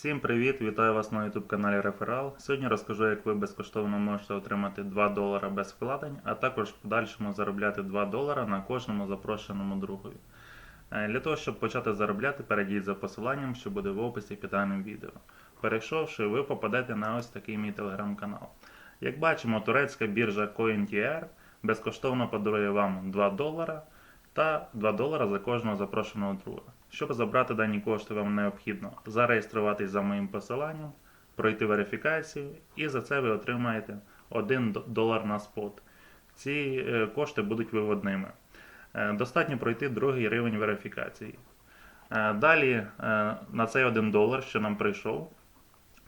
Всім привіт! Вітаю вас на YouTube каналі Реферал. Сьогодні розкажу, як ви безкоштовно можете отримати 2 долара без вкладень, а також в подальшому заробляти 2 долара на кожному запрошеному другові. Е, Для того, щоб почати заробляти, перейдіть за посиланням, що буде в описі під даним відео. Перейшовши, ви попадете на ось такий мій телеграм-канал. Як бачимо, турецька біржа CoinTR безкоштовно подарує вам 2 долара та 2 долара за кожного запрошеного друга. Щоб забрати дані кошти, вам необхідно зареєструватись за моїм посиланням, пройти верифікацію, і за це ви отримаєте 1 долар на спот. Ці е, кошти будуть виводними. Е, Достатньо пройти другий рівень верифікації. Е, Далі на цей 1 долар, що нам прийшов,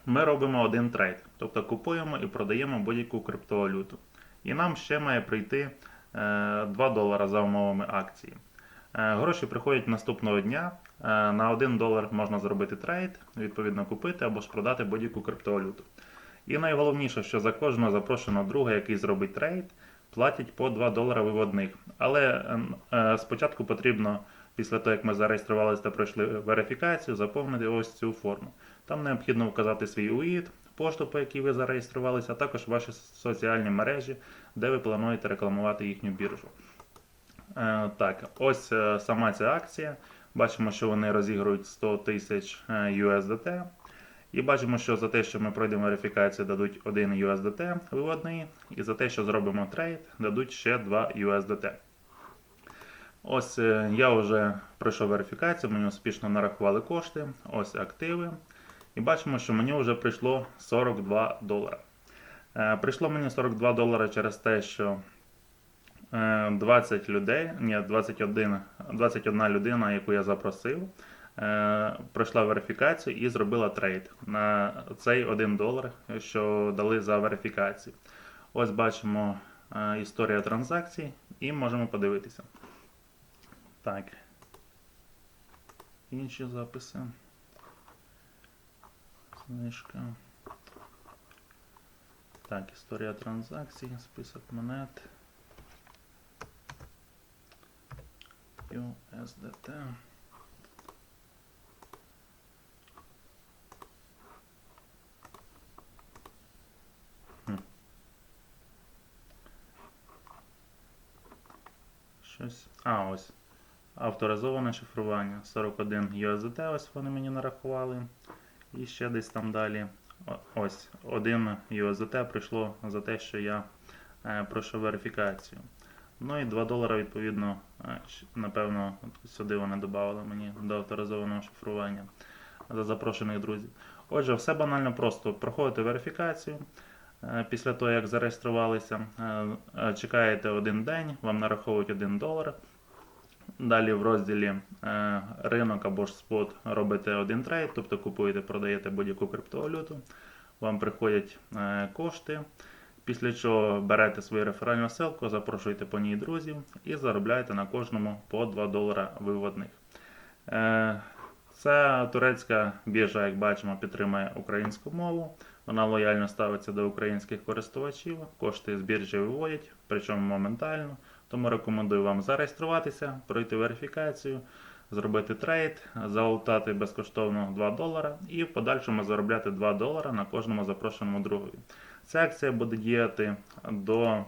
ми робимо один трейд, тобто купуємо і продаємо будь-яку криптовалюту. І нам ще має прийти 2 долара за умовами акції. Е, Гроші приходять наступного дня. Е, На 1 долар можна зробити трейд, відповідно купити або ж продати будь-яку криптовалюту. І найголовніше, що за кожного запрошеного друга, який зробить трейд, платять по 2 долара виводних. Але е, е, спочатку потрібно, після того, як ми зареєструвалися та пройшли верифікацію, заповнити ось цю форму. Там необхідно вказати свій УІД, пошту, по якій ви зареєструвалися, а також ваші соціальні мережі, де ви плануєте рекламувати їхню біржу. Е, Так, ось е, сама ця акція. Бачимо, що вони розігрують 100 тисяч е, USDT. І бачимо, що за те, що ми пройдемо верифікацію, дадуть 1 USDT виводний, і за те, що зробимо трейд, дадуть ще 2 USDT. Ось я вже пройшов верифікацію, мені успішно нарахували кошти. Ось активи. І бачимо, що мені вже прийшло 42 долара. Е, Прийшло мені 42 долара через те, що е, 20 людей, ні, 21, 21 людина, яку я запросив, е, пройшла верифікацію і зробила трейд на цей 1 долар, що дали за верифікацію. Ось бачимо е, історія транзакцій і можемо подивитися. Так. Інші записи. Знижка. Так, історія транзакцій, список монет. USDT. Щось. А, ось. Авторизоване шифрування. 41 USDT, ось вони мені нарахували. І ще десь там далі. Ось 1 USDT прийшло за те, що я е, пройшов верифікацію. Ну і 2 долара, відповідно, е, напевно, сюди вони додали мені до авторизованого шифрування за запрошених друзів. Отже, все банально просто. Проходите верифікацію. е, Після того, як зареєструвалися, чекаєте один день, вам нараховують 1 долар. Далі в розділі е, ринок або ж спот робите один трейд, тобто купуєте, продаєте будь-яку криптовалюту, вам приходять е, кошти, після чого берете свою реферальну ссылку, запрошуєте по ній друзів і заробляєте на кожному по 2 долара виводних. Е, Ця турецька біржа, як бачимо, підтримує українську мову. Вона лояльно ставиться до українських користувачів, кошти з біржі виводять, причому моментально. Тому рекомендую вам зареєструватися, пройти верифікацію, зробити трейд, залутати безкоштовно 2 долара і в подальшому заробляти 2 долара на кожному запрошеному другові. Ця акція буде діяти до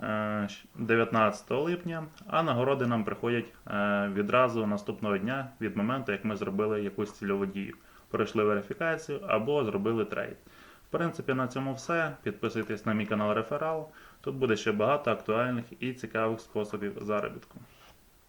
е, 19 липня, а нагороди нам приходять е, відразу наступного дня від моменту, як ми зробили якусь цільову дію. Пройшли верифікацію або зробили трейд. Принципі, на цьому все. Підписуйтесь на мій канал Реферал. Тут буде ще багато актуальних і цікавих способів заробітку.